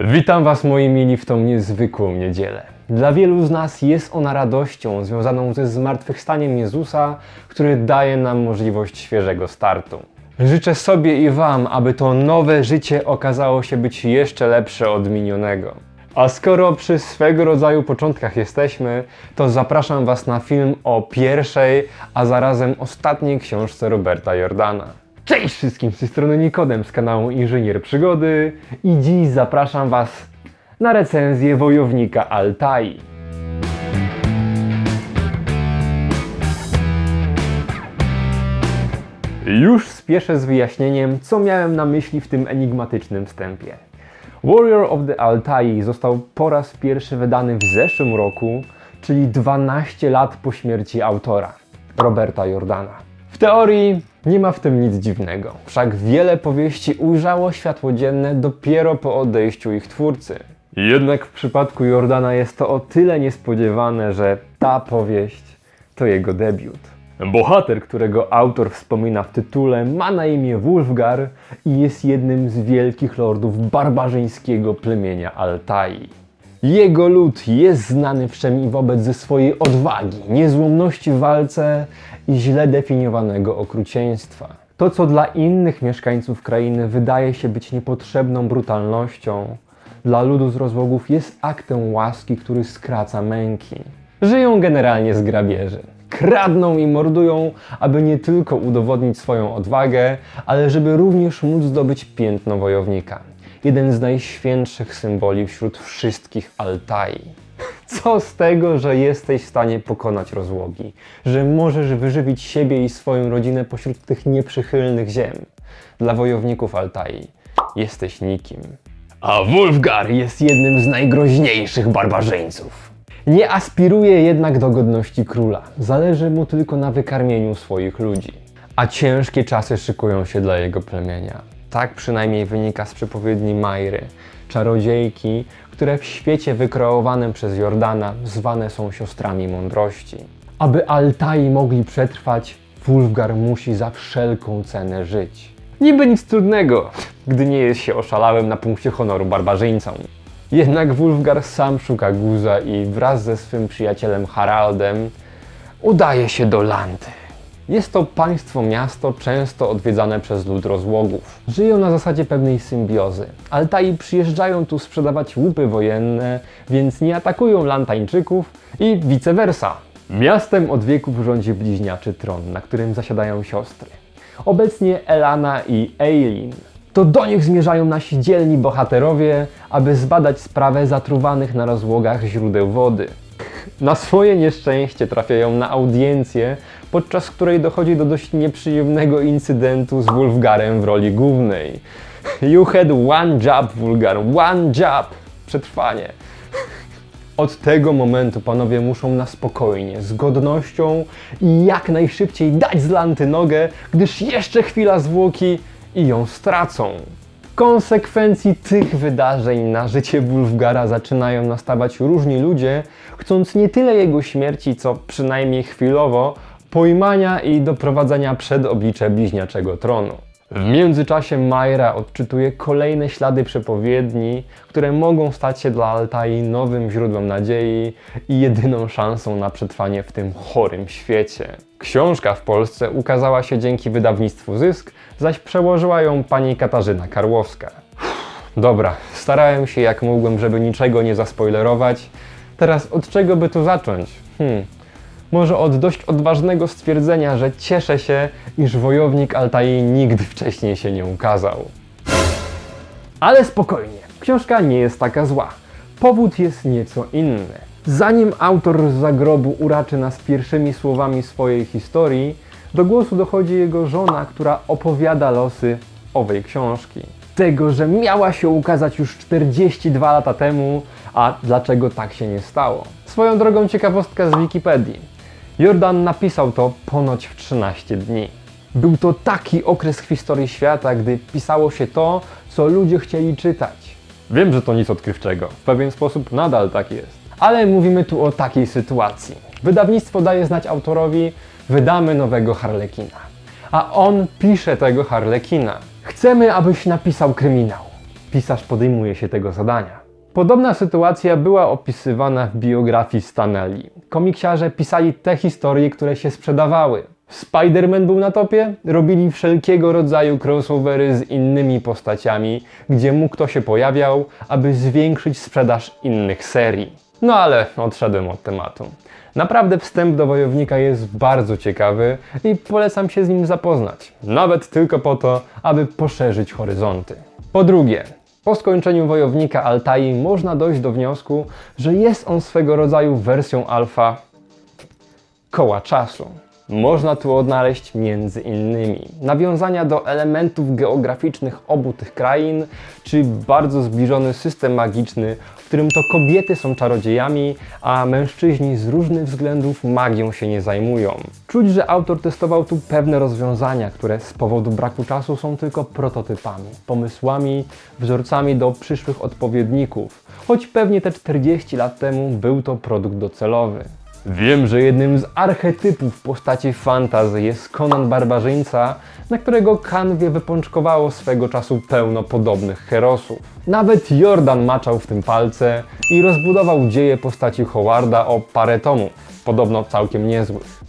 Witam Was moi mili w tą niezwykłą niedzielę. Dla wielu z nas jest ona radością związaną ze zmartwychwstaniem Jezusa, który daje nam możliwość świeżego startu. Życzę sobie i Wam, aby to nowe życie okazało się być jeszcze lepsze od minionego. A skoro przy swego rodzaju początkach jesteśmy, to zapraszam Was na film o pierwszej, a zarazem ostatniej książce Roberta Jordana. Cześć wszystkim, z tej strony Nikodem z kanału Inżynier Przygody i dziś zapraszam Was na recenzję Wojownika Altai. Już spieszę z wyjaśnieniem, co miałem na myśli w tym enigmatycznym wstępie. Warrior of the Altai został po raz pierwszy wydany w zeszłym roku, czyli 12 lat po śmierci autora, Roberta Jordana. Teorii nie ma w tym nic dziwnego, wszak wiele powieści ujrzało światło dzienne dopiero po odejściu ich twórcy. Jednak w przypadku Jordana jest to o tyle niespodziewane, że ta powieść to jego debiut. Bohater, którego autor wspomina w tytule, ma na imię Wulfgar i jest jednym z wielkich lordów barbarzyńskiego plemienia Altai. Jego lud jest znany wszem i wobec ze swojej odwagi, niezłomności w walce i źle definiowanego okrucieństwa. To, co dla innych mieszkańców krainy wydaje się być niepotrzebną brutalnością, dla ludu z rozłogów jest aktem łaski, który skraca męki. Żyją generalnie z grabieży. Kradną i mordują, aby nie tylko udowodnić swoją odwagę, ale żeby również móc zdobyć piętno wojownika. Jeden z najświętszych symboli wśród wszystkich Altai. Co z tego, że jesteś w stanie pokonać rozłogi, że możesz wyżywić siebie i swoją rodzinę pośród tych nieprzychylnych ziem? Dla wojowników Altai jesteś nikim. A Wulfgar jest jednym z najgroźniejszych barbarzyńców. Nie aspiruje jednak do godności króla. Zależy mu tylko na wykarmieniu swoich ludzi. A ciężkie czasy szykują się dla jego plemienia. Tak przynajmniej wynika z przepowiedni Majry, czarodziejki, które w świecie wykreowanym przez Jordana zwane są siostrami mądrości. Aby Altai mogli przetrwać, Wulfgar musi za wszelką cenę żyć. Niby nic trudnego, gdy nie jest się oszalałym na punkcie honoru barbarzyńcą. Jednak Wulfgar sam szuka guza i wraz ze swym przyjacielem Haraldem udaje się do Lanty. Jest to państwo miasto często odwiedzane przez lud rozłogów. Żyją na zasadzie pewnej symbiozy. Altai przyjeżdżają tu sprzedawać łupy wojenne, więc nie atakują Lantańczyków i vice versa. Miastem od wieków rządzi bliźniaczy tron, na którym zasiadają siostry. Obecnie Elana i Eileen. To do nich zmierzają nasi dzielni bohaterowie, aby zbadać sprawę zatruwanych na rozłogach źródeł wody. Na swoje nieszczęście trafiają na audiencję, podczas której dochodzi do dość nieprzyjemnego incydentu z Wulfgarem w roli głównej. You had one job, Wulgar, one job! Przetrwanie. Od tego momentu panowie muszą na spokojnie, z godnością i jak najszybciej dać z lanty nogę, gdyż jeszcze chwila zwłoki i ją stracą. Konsekwencji tych wydarzeń na życie Wulfgara zaczynają nastawać różni ludzie, chcąc nie tyle jego śmierci, co przynajmniej chwilowo pojmania i doprowadzenia przed oblicze bliźniaczego tronu. W międzyczasie Majra odczytuje kolejne ślady przepowiedni, które mogą stać się dla Altai nowym źródłem nadziei i jedyną szansą na przetrwanie w tym chorym świecie. Książka w Polsce ukazała się dzięki wydawnictwu Zysk, zaś przełożyła ją pani Katarzyna Karłowska. Dobra, starałem się jak mogłem, żeby niczego nie zaspoilerować. Teraz od czego by tu zacząć? Hmm. Może od dość odważnego stwierdzenia, że cieszę się, iż wojownik Altai nigdy wcześniej się nie ukazał. Ale spokojnie, książka nie jest taka zła. Powód jest nieco inny. Zanim autor z zagrobu uraczy nas pierwszymi słowami swojej historii, do głosu dochodzi jego żona, która opowiada losy owej książki. Tego, że miała się ukazać już 42 lata temu, a dlaczego tak się nie stało. Swoją drogą ciekawostka z Wikipedii. Jordan napisał to ponoć w 13 dni. Był to taki okres w historii świata, gdy pisało się to, co ludzie chcieli czytać. Wiem, że to nic odkrywczego. W pewien sposób nadal tak jest. Ale mówimy tu o takiej sytuacji. Wydawnictwo daje znać autorowi, wydamy nowego Harlekina. A on pisze tego Harlekina. Chcemy, abyś napisał kryminał. pisarz podejmuje się tego zadania. Podobna sytuacja była opisywana w biografii Stanley. Komiksiarze pisali te historie, które się sprzedawały. Spider-Man był na topie, robili wszelkiego rodzaju crossovery z innymi postaciami, gdzie mógł kto się pojawiał, aby zwiększyć sprzedaż innych serii. No ale odszedłem od tematu. Naprawdę wstęp do Wojownika jest bardzo ciekawy i polecam się z nim zapoznać. Nawet tylko po to, aby poszerzyć horyzonty. Po drugie, po skończeniu Wojownika Altai można dojść do wniosku, że jest on swego rodzaju wersją alfa koła czasu. Można tu odnaleźć między innymi nawiązania do elementów geograficznych obu tych krain, czy bardzo zbliżony system magiczny, w którym to kobiety są czarodziejami, a mężczyźni z różnych względów magią się nie zajmują. Czuć, że autor testował tu pewne rozwiązania, które z powodu braku czasu są tylko prototypami, pomysłami, wzorcami do przyszłych odpowiedników, choć pewnie te 40 lat temu był to produkt docelowy. Wiem, że jednym z archetypów postaci fantazy jest Conan Barbarzyńca, na którego kanwie wypączkowało swego czasu pełno podobnych herosów. Nawet Jordan maczał w tym palce i rozbudował dzieje postaci Howarda o parę tomów, podobno całkiem niezłych.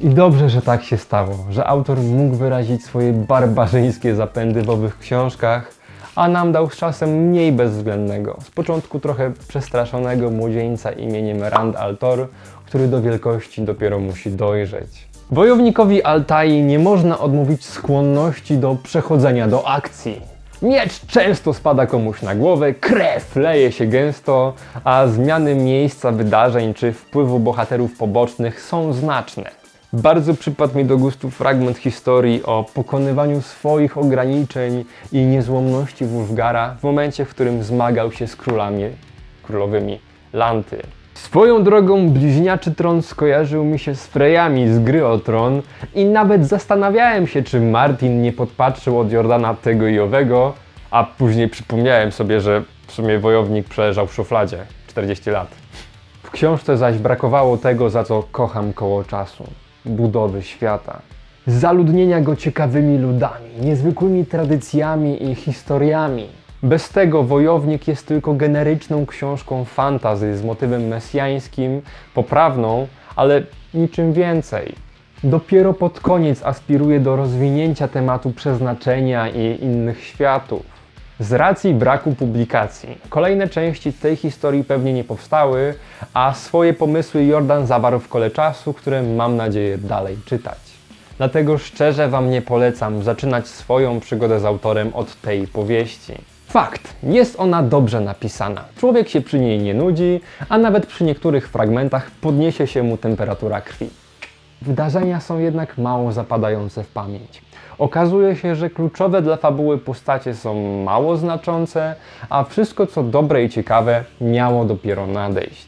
I dobrze, że tak się stało, że autor mógł wyrazić swoje barbarzyńskie zapędy w owych książkach, a nam dał z czasem mniej bezwzględnego, z początku trochę przestraszonego młodzieńca imieniem Rand Altor, który do wielkości dopiero musi dojrzeć. Wojownikowi Altai nie można odmówić skłonności do przechodzenia do akcji. Miecz często spada komuś na głowę, krew leje się gęsto, a zmiany miejsca wydarzeń czy wpływu bohaterów pobocznych są znaczne. Bardzo przypadł mi do gustu fragment historii o pokonywaniu swoich ograniczeń i niezłomności Wulfgara w momencie, w którym zmagał się z królami królowymi Lanty. Swoją drogą bliźniaczy tron skojarzył mi się z Frejami z gry o tron i nawet zastanawiałem się, czy Martin nie podpatrzył od Jordana tego i owego, a później przypomniałem sobie, że w sumie wojownik przeleżał w szufladzie 40 lat. W książce zaś brakowało tego, za co kocham koło czasu budowy świata. Zaludnienia go ciekawymi ludami, niezwykłymi tradycjami i historiami. Bez tego wojownik jest tylko generyczną książką fantazy z motywem mesjańskim, poprawną, ale niczym więcej. Dopiero pod koniec aspiruje do rozwinięcia tematu przeznaczenia i innych światów. Z racji braku publikacji, kolejne części tej historii pewnie nie powstały, a swoje pomysły Jordan zawarł w kole czasu, które mam nadzieję dalej czytać. Dlatego szczerze Wam nie polecam zaczynać swoją przygodę z autorem od tej powieści. Fakt, jest ona dobrze napisana. Człowiek się przy niej nie nudzi, a nawet przy niektórych fragmentach podniesie się mu temperatura krwi. Wydarzenia są jednak mało zapadające w pamięć. Okazuje się, że kluczowe dla fabuły postacie są mało znaczące, a wszystko co dobre i ciekawe miało dopiero nadejść.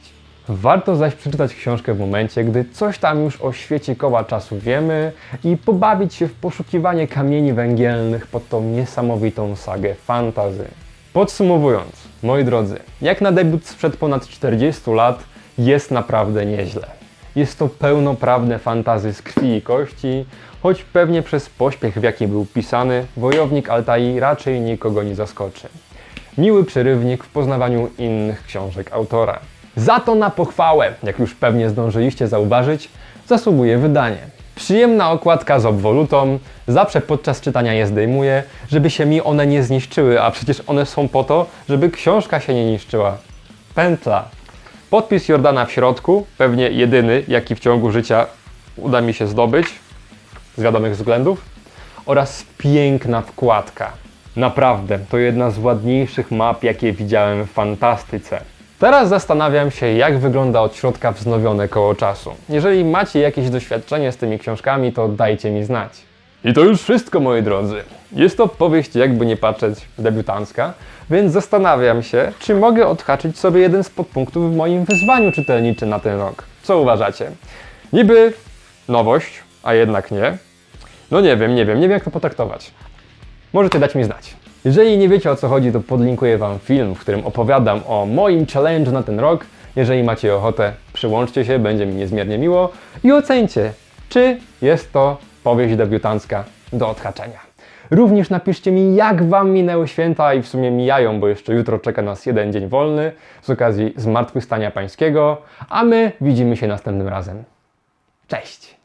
Warto zaś przeczytać książkę w momencie, gdy coś tam już o świecie koła czasu wiemy i pobawić się w poszukiwanie kamieni węgielnych pod tą niesamowitą sagę fantazy. Podsumowując, moi drodzy, jak na debiut sprzed ponad 40 lat jest naprawdę nieźle. Jest to pełnoprawne fantazy z krwi i kości, choć pewnie przez pośpiech w jaki był pisany, wojownik Altai raczej nikogo nie zaskoczy. Miły przerywnik w poznawaniu innych książek autora. Za to na pochwałę, jak już pewnie zdążyliście zauważyć, zasługuje wydanie. Przyjemna okładka z obwolutą, zawsze podczas czytania je zdejmuję, żeby się mi one nie zniszczyły, a przecież one są po to, żeby książka się nie niszczyła. Pętla. Podpis Jordana w środku, pewnie jedyny, jaki w ciągu życia uda mi się zdobyć, z wiadomych względów, oraz piękna wkładka. Naprawdę, to jedna z ładniejszych map, jakie widziałem w fantastyce. Teraz zastanawiam się, jak wygląda od środka wznowione koło czasu. Jeżeli macie jakieś doświadczenie z tymi książkami, to dajcie mi znać. I to już wszystko, moi drodzy. Jest to powieść, jakby nie patrzeć, debiutancka, więc zastanawiam się, czy mogę odhaczyć sobie jeden z podpunktów w moim wyzwaniu czytelniczym na ten rok. Co uważacie? Niby nowość, a jednak nie. No nie wiem, nie wiem, nie wiem jak to potraktować. Możecie dać mi znać. Jeżeli nie wiecie o co chodzi, to podlinkuję Wam film, w którym opowiadam o moim challenge na ten rok. Jeżeli macie ochotę, przyłączcie się, będzie mi niezmiernie miło i ocencie, czy jest to powieść debiutancka do odhaczenia. Również napiszcie mi, jak Wam minęły święta i w sumie mijają, bo jeszcze jutro czeka nas jeden dzień wolny z okazji Zmartwychwstania Pańskiego, a my widzimy się następnym razem. Cześć!